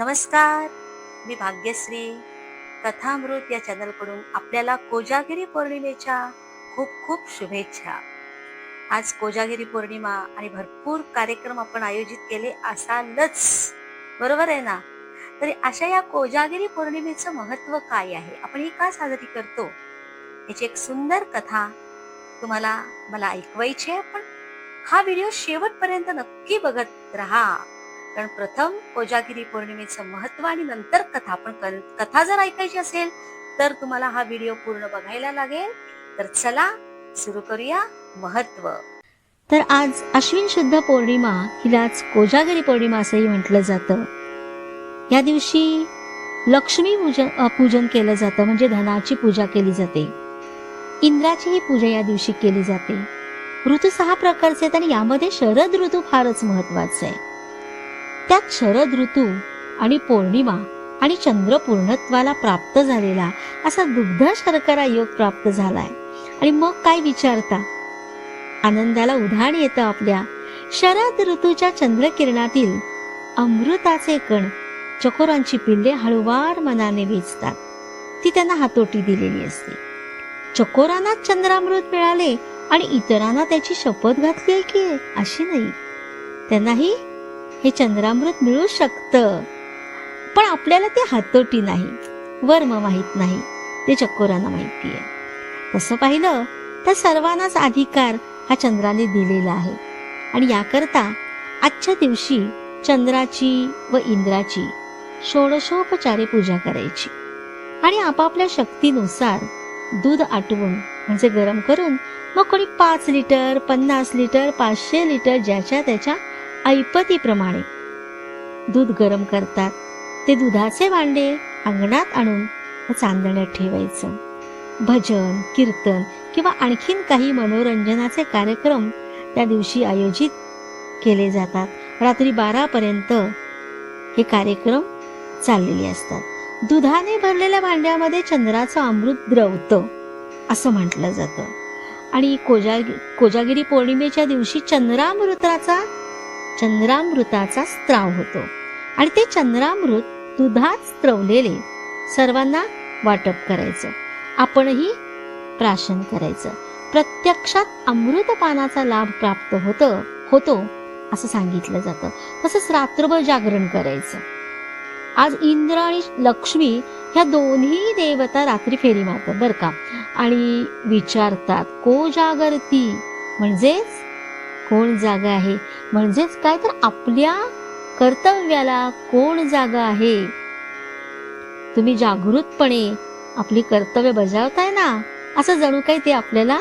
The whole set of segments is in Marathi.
नमस्कार मी भाग्यश्री. कथामृत या चॅनलकडून आपल्याला कोजागिरी पौर्णिमेच्या खूप खूप शुभेच्छा. आज कोजागिरी पौर्णिमा आणि भरपूर कार्यक्रम आपण आयोजित केले असालच. बरोबर आहे ना? तरी अशा या कोजागिरी पौर्णिमेचं महत्त्व काय आहे? आपण ही का साजरी करतो? याची एक सुंदर कथा तुम्हाला मला ऐकवायची आहे पण हा व्हिडिओ शेवटपर्यंत नक्की बघत राहा. कारण प्रथम कोजागिरी पौर्णिमेचं महत्त्व आणि नंतर कथा पण कथा जर ऐकायची असेल तर तुम्हाला हा व्हिडिओ पूर्ण बघायला लागेल. तर चला सुरू करूया महत्त्व तर आज अश्विन शुद्ध पौर्णिमा हिलाच कोजागिरी पौर्णिमा असंही म्हटलं जातं. या दिवशी लक्ष्मी पूजन पूजन केलं जातं म्हणजे धनाची पूजा केली जाते. इंद्राचीही पूजा या दिवशी केली जाते. ऋतू सहा प्रकारचे आहेत आणि यामध्ये शरद ऋतू फारच महत्त्वाचा आहे. त्यात शरद ऋतू आणि पौर्णिमा आणि चंद्र पूर्णत्वाला प्राप्त झालेला असा दुग्ध शर्करा योग प्राप्त झालाय. आणि मग काय विचारता? आनंदाला उधाण येतं आपल्या. शरद ऋतूच्या चंद्रकिरणातील अमृताचे कण चकोरांची पिल्ले हळुवार मनाने वेचतात. ती त्यांना हातोटी दिलेली असते. चकोरांना चंद्रामृत मिळाले आणि इतरांना त्याची शपथ घातली आहे की? अशी नाही. त्यांनाही हे चंद्रामृत मिळू शकतं. पण आपल्याला ते हातोटी नाही वर्म माहीत नाही ते चकोरांना माहिती आहे. तसं पाहिलं तर सर्वांनाच अधिकार हा चंद्राने दिलेला आहे. आणि याकरता आजच्या दिवशी चंद्राची व इंद्राची षोडशोपचारे पूजा करायची. आणि आपापल्या शक्तीनुसार दूध आटवून म्हणजे गरम करून मग कोणी पाच लिटर पन्नास लिटर पाचशे लिटर ज्याच्या त्याच्या ऐपतीप्रमाणे. दूध गरम करतात. ते दुधाचे भांडे अंगणात आणून चांदण्यात ठेवायचं. भजन कीर्तन किंवा आणखीन काही मनोरंजनाचे कार्यक्रम त्या दिवशी आयोजित केले जातात. रात्री पर्यंत हे कार्यक्रम चाललेले असतात. दुधाने भरलेल्या भांड्यामध्ये चंद्राचं अमृत द्रवतं असं म्हटलं जातं. आणि कोजागिरी कोजागिरी पौर्णिमेच्या दिवशी चंद्रामृताचा चंद्रामृताचा स्त्राव होतो. आणि ते चंद्रामृत दुधात स्त्रवलेले सर्वांना वाटप करायचं. आपणही प्राशन करायचं. प्रत्यक्षात अमृतपानाचा लाभ प्राप्त होतं होतो असं सांगितलं जातं. तसंच रात्रभर जागरण करायचं. आज इंद्र आणि लक्ष्मी ह्या दोन्ही देवता रात्री फेरी मारतात बरं का. आणि विचारतात को जागरती? म्हणजेच कोण जागा आहे? म्हणजेच काय तर आपल्या कर्तव्याला कोण जागा आहे? तुम्ही जागृतपणे आपली कर्तव्य बजावताय ना असं जणू काही ते आपल्याला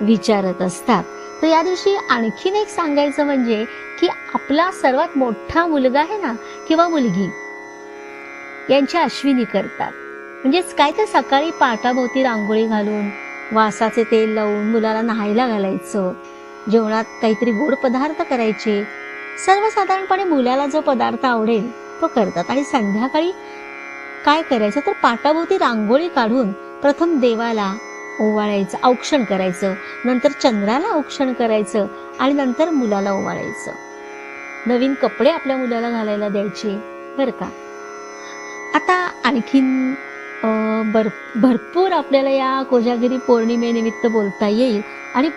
विचारत असतात. तर या दिवशी आणखीन एक सांगायचं म्हणजे की आपला सर्वात मोठा मुलगा आहे ना किंवा मुलगी यांच्या अश्विनी करतात. म्हणजेच काय तर सकाळी पाटाभोवती रांगोळी घालून वासाचे तेल लावून मुलाला नहायला घालायचं. जेवणात काहीतरी गोड पदार्थ करायचे. सर्वसाधारणपणे मुलाला जो पदार्थ आवडेल तो करतात. आणि संध्याकाळी काय करायचं तर पाटाभोवती रांगोळी काढून प्रथम देवाला ओवाळायचं औक्षण करायचं. नंतर चंद्राला औक्षण करायचं आणि नंतर मुलाला ओवाळायचं. नवीन कपडे आपल्या मुलाला घालायला द्यायचे बरं का? आता आणखीन अं, भर भरपूर आपल्याला या कोजागिरी पौर्णिमेनिमित्त बोलता येईल. आणि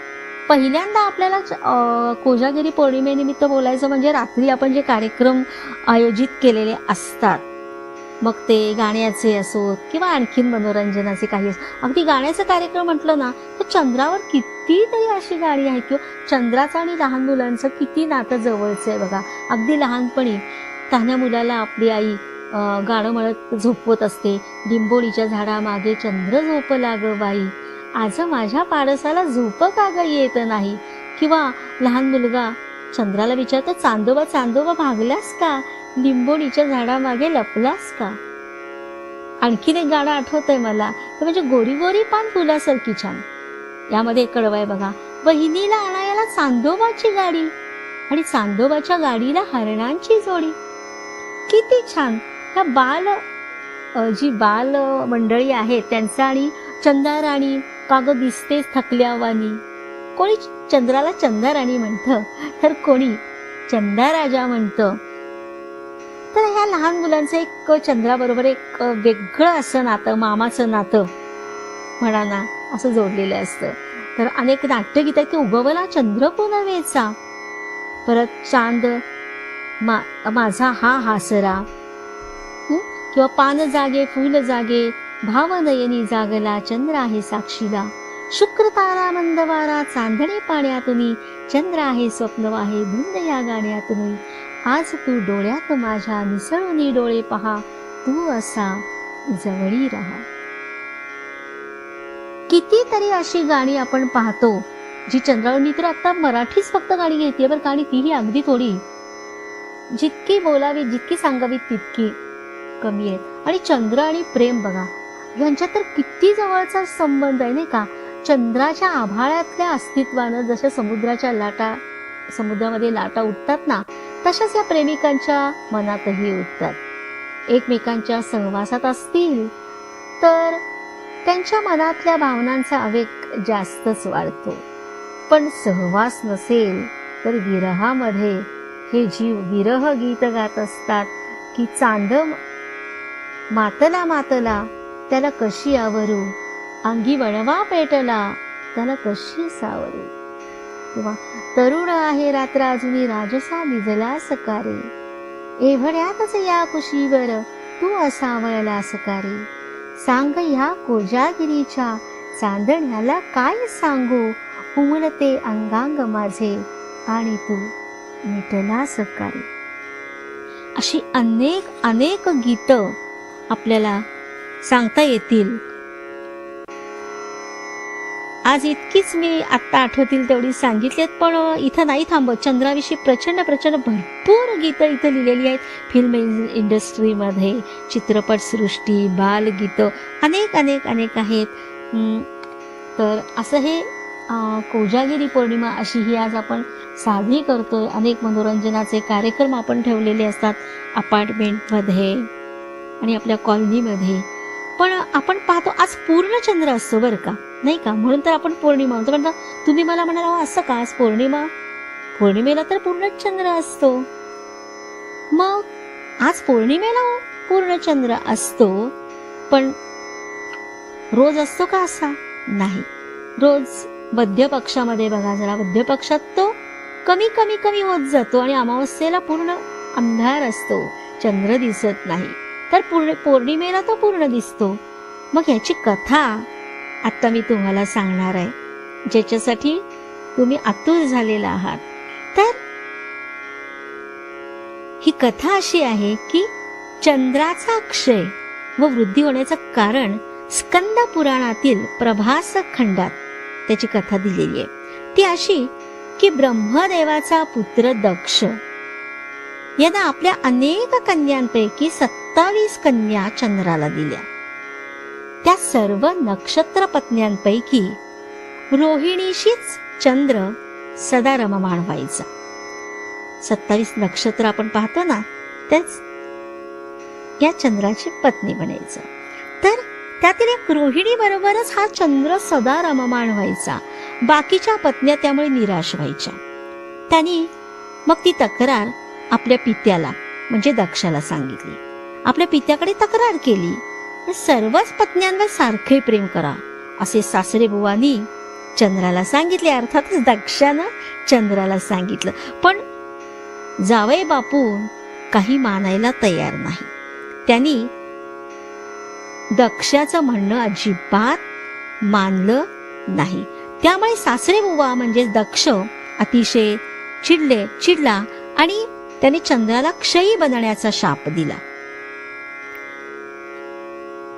पहिल्यांदा आपल्याला कोजागिरी पौर्णिमेनिमित्त बोलायचं म्हणजे रात्री आपण जे कार्यक्रम आयोजित केलेले असतात. मग ते गाण्याचे असोत किंवा आणखीन मनोरंजनाचे काही असो. अगदी गाण्याचा कार्यक्रम म्हटलं ना तर चंद्रावर कितीतरी अशी गाणी आहेत किंवा चंद्राचं आणि लहान मुलांचं किती नातं जवळचं आहे बघा. अगदी लहानपणी तान्या मुलाला आपली आई गाणं म्हणत झोपवत असते. लिंबोळीच्या झाडामागे चंद्र झोप लाग बाई. आज माझ्या पाडसाला झोप का ग येत नाही? किंवा लहान मुलगा चंद्राला विचारतो चांदोबा चांदोबा भागलास का? लिंबोणीच्या झाडामागे लपलास का? आणखीन एक गाणं आठवतंय मला. ते म्हणजे गोरी गोरी पान फुलासारखी छान. यामध्ये कळवाय आहे बघा. बहिणीला आणायला चांदोबाची गाडी आणि चांदोबाच्या गाडीला हरणांची जोडी. किती छान. ह्या बाल जी बाल मंडळी आहेत त्यांचा आणि चंदाराणी काग दिसतेच थकल्यावानी. कोणी चंद्राला चंदाराणी म्हणतं तर कोणी चंदा राजा म्हणतं. तर ह्या लहान मुलांचं एक चंद्राबरोबर एक वेगळं असं नातं मामाचं नातं म्हणा ना असं जोडलेलं असतं. तर अनेक नाट्यगीत आहेत की उगवला चंद्र पुनवेचा परत चांद मा माझा हा हासरा. किंवा पान जागे फूल जागे भावदयनी जागला चंद्र आहे साक्षीला शुक्र तारा मंदवारा चांदणे पाण्यातून चंद्र आहे स्वप्न आहे धुंद या गाण्यातून. आज तू डोळ्यात माझ्या निसळून डोळे पहा तू असा जवळी राहा. कितीतरी अशी गाणी आपण पाहतो जी चंद्रावणी तर आता मराठीच फक्त गाणी घेते बरं गाणी तीही अगदी थोडी. जितकी बोलावी जितकी सांगावी तितकी कमी आहे आणि चंद्र आणि प्रेम बघा यांच्यात तर किती जवळचा संबंध आहे नाही का? चंद्राच्या आभाळातल्या अस्तित्वानं जशा समुद्राच्या लाटा समुद्रामध्ये लाटा उठतात ना तशाच या प्रेमिकांच्या मनातही उठतात. एकमेकांच्या सहवासात असतील तर त्यांच्या मनातल्या भावनांचा आवेग जास्तच वाढतो. पण सहवास नसेल तर विरहामध्ये हे जीव विरह गीत गात असतात की चांद मातला मातला त्याला कशी आवरू? अंगी वणवा पेटला. त्याला कशी सावरू? किंवा तरुण आहे रात्र अजूनही राजसा निजला सकारे एवढ्यातच या कुशीवर तू असावळला सकारे सांग ह्या कोजागिरीच्या चांदण्याला काय सांगू? उमलते अंगांग माझे आणि तू मिटला सकारे अशी अनेक अनेक गीत आपल्याला सांगता येतील. आज इतकीच मी आत्ता आठवतील तेवढी सांगितलीत पण इथं नाही थांबत. चंद्राविषयी प्रचंड प्रचंड भरपूर गीतं इथं लिहिलेली आहेत. फिल्म इंडस्ट्रीमध्ये चित्रपटसृष्टी बालगीतं अनेक अनेक अनेक आहेत. हम्म, तर असं हे कोजागिरी पौर्णिमा अशी ही आज आपण साजरी करतोय. अनेक मनोरंजनाचे कार्यक्रम आपण ठेवलेले असतात. अपार्टमेंटमध्ये आणि आपल्या कॉलनीमध्ये. पण आपण पाहतो आज पूर्ण चंद्र असतो बरं का? नाही का? म्हणून तर आपण पौर्णिमा म्हणतो. पण तुम्ही मला म्हणाल "अहो, असं का आज पौर्णिमा? पौर्णिमेला तर पूर्ण चंद्र असतो. मग आज पौर्णिमेला हो पूर्ण चंद्र असतो. पण रोज असतो का असा? नाही. रोज मध्य पक्षामध्ये बघा जरा. मध्य पक्षात तो कमी कमी कमी होत जातो आणि अमावस्येला पूर्ण अंधार असतो. चंद्र दिसत नाही. तर पूर्ण पौर्णिमेला तो पूर्ण दिसतो. मग याची कथा आता मी तुम्हाला सांगणार आहे. ज्याच्यासाठी तुम्ही आतुर झालेला आहात. तर ही कथा अशी आहे की चंद्राचा क्षय व वृद्धी होण्याचं कारण स्कंद पुराणातील प्रभास खंडात त्याची कथा दिलेली आहे. ती अशी की ब्रह्मदेवाचा पुत्र दक्ष यानं आपल्या अनेक कन्यांपैकी सत्तावीस कन्या चंद्राला दिल्या. त्या सर्व नक्षत्र पत्न्यांपैकी रोहिणीशीच चंद्र सदा रममाण व्हायचा सत्तावीस नक्षत्र आपण पाहतो ना तेच या चंद्राची पत्नी बनायचं तर त्यातील एक रोहिणी बरोबरच हा चंद्र सदा रममाण व्हायचा बाकीच्या पत्न्या त्यामुळे निराश व्हायच्या. त्यांनी मग ती तक्रार आपल्या पित्याला म्हणजे दक्षाला सांगितली. आपल्या पित्याकडे तक्रार केली. सर्वच पत्न्यांवर सारखे प्रेम करा असे सासरे बुवानी चंद्राला सांगितले. अर्थातच दक्षानं चंद्राला सांगितलं. पण जावय बापू काही मानायला तयार नाही. त्यांनी दक्षाचं म्हणणं अजिबात मानलं नाही. त्यामुळे सासरे बुवा म्हणजे दक्ष अतिशय चिडले चिडला आणि त्याने चंद्राला क्षयी बनण्याचा शाप दिला.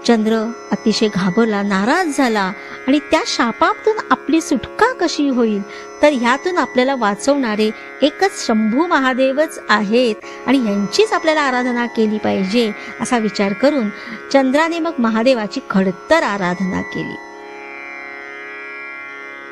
चंद्र अतिशय घाबरला नाराज झाला आणि त्या शापातून आपली सुटका कशी होईल तर ह्यातून आपल्याला वाचवणारे एकच शंभू महादेवच आहेत आणि यांचीच आपल्याला आराधना केली पाहिजे असा विचार करून चंद्राने मग महादेवाची खडतर आराधना केली.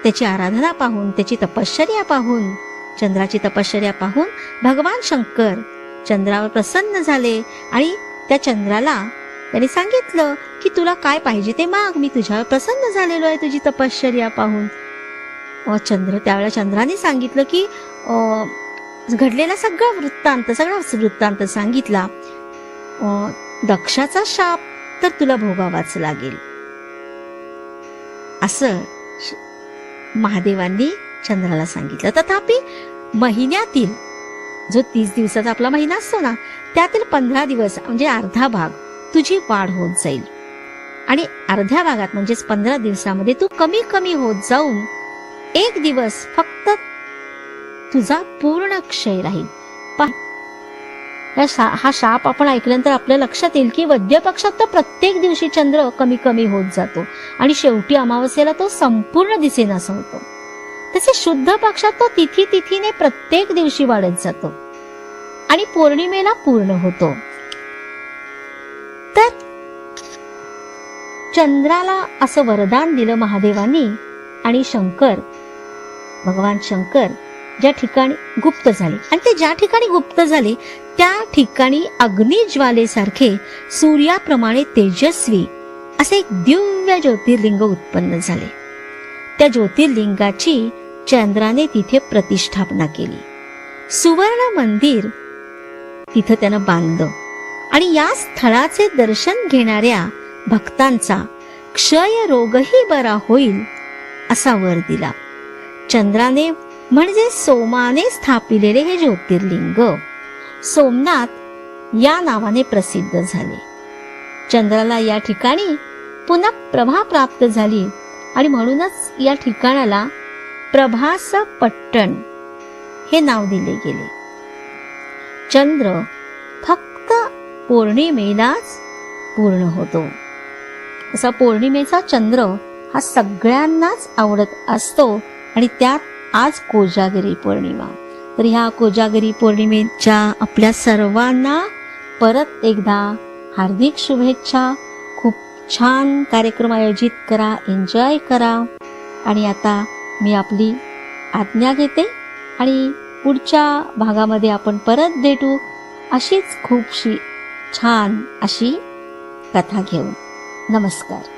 त्याची आराधना पाहून त्याची तपश्चर्या पाहून चंद्राची तपश्चर्या पाहून भगवान शंकर चंद्रावर प्रसन्न झाले आणि त्या चंद्राला त्याने सांगितलं की तुला काय पाहिजे ते माग. मी तुझ्यावर प्रसन्न झालेलो आहे तुझी तपश्चर्या पाहून. अ, चंद्र त्यावेळेला चंद्राने सांगितलं की घडलेला सगळा वृत्तांत सगळा वृत्तांत सांगितला. अं, दक्षाचा शाप तर तुला भोगावाच लागेल. असं महादेवांनी चंद्राला सांगितलं. तथापि महिन्यातील जो तीस दिवसाचा आपला महिना असतो ना त्यातील पंधरा दिवस म्हणजे अर्धा भाग तुझी वाढ होत जाईल. आणि अर्ध्या भागात म्हणजेच पंधरा दिवसामध्ये तू कमी कमी होत जाऊन एक दिवस फक्त तुझा पूर्ण क्षय राहील. या शा- हा शाप आपण ऐकल्यानंतर आपल्या लक्षात येईल की वद्य पक्षात तर प्रत्येक दिवशी चंद्र कमी कमी होत जातो. आणि शेवटी अमावस्येला तो संपूर्ण दिसेनासा होतो. तसे शुद्ध पक्षात तो तिथी तिथीने प्रत्येक दिवशी वाढत जातो. आणि पौर्णिमेला पूर्ण होतो. तर चंद्राला असं वरदान दिलं महादेवानी आणि शंकर भगवान शंकर ज्या ठिकाणी गुप्त झाले. आणि ते ज्या ठिकाणी गुप्त झाले त्या ठिकाणी अग्निज्वालेसारखे सूर्याप्रमाणे तेजस्वी असे एक दिव्य ज्योतिर्लिंग उत्पन्न झाले. त्या ज्योतिर्लिंगाची चंद्राने तिथे प्रतिष्ठापना केली. सुवर्ण मंदिर तिथं त्यानं बांधलं. आणि या स्थळाचे दर्शन घेणाऱ्या भक्तांचा क्षय रोगही बरा होईल असा वर दिला. चंद्राने म्हणजे सोमाने स्थापिलेले हे ज्योतिर्लिंग सोमनाथ या नावाने प्रसिद्ध झाले. चंद्राला या ठिकाणी पुन्हा प्रभा प्राप्त झाली आणि म्हणूनच या ठिकाणाला प्रभास पट्टण हे नाव दिले गेले. चंद्र फक्त पौर्णिमेलाच पूर्ण होतो. असा पौर्णिमेचा चंद्र हा सगळ्यांनाच आवडत असतो आणि त्यात आज कोजागिरी पौर्णिमा. तर ह्या कोजागिरी पौर्णिमेच्या आपल्या सर्वांना परत एकदा हार्दिक शुभेच्छा. खूप छान कार्यक्रम आयोजित करा एन्जॉय करा. आणि आता मी आपली आज्ञा घेते आणि पुढच्या भागामध्ये आपण परत भेटू अशीच खूपशी छान अशी कथा घेऊन. नमस्कार.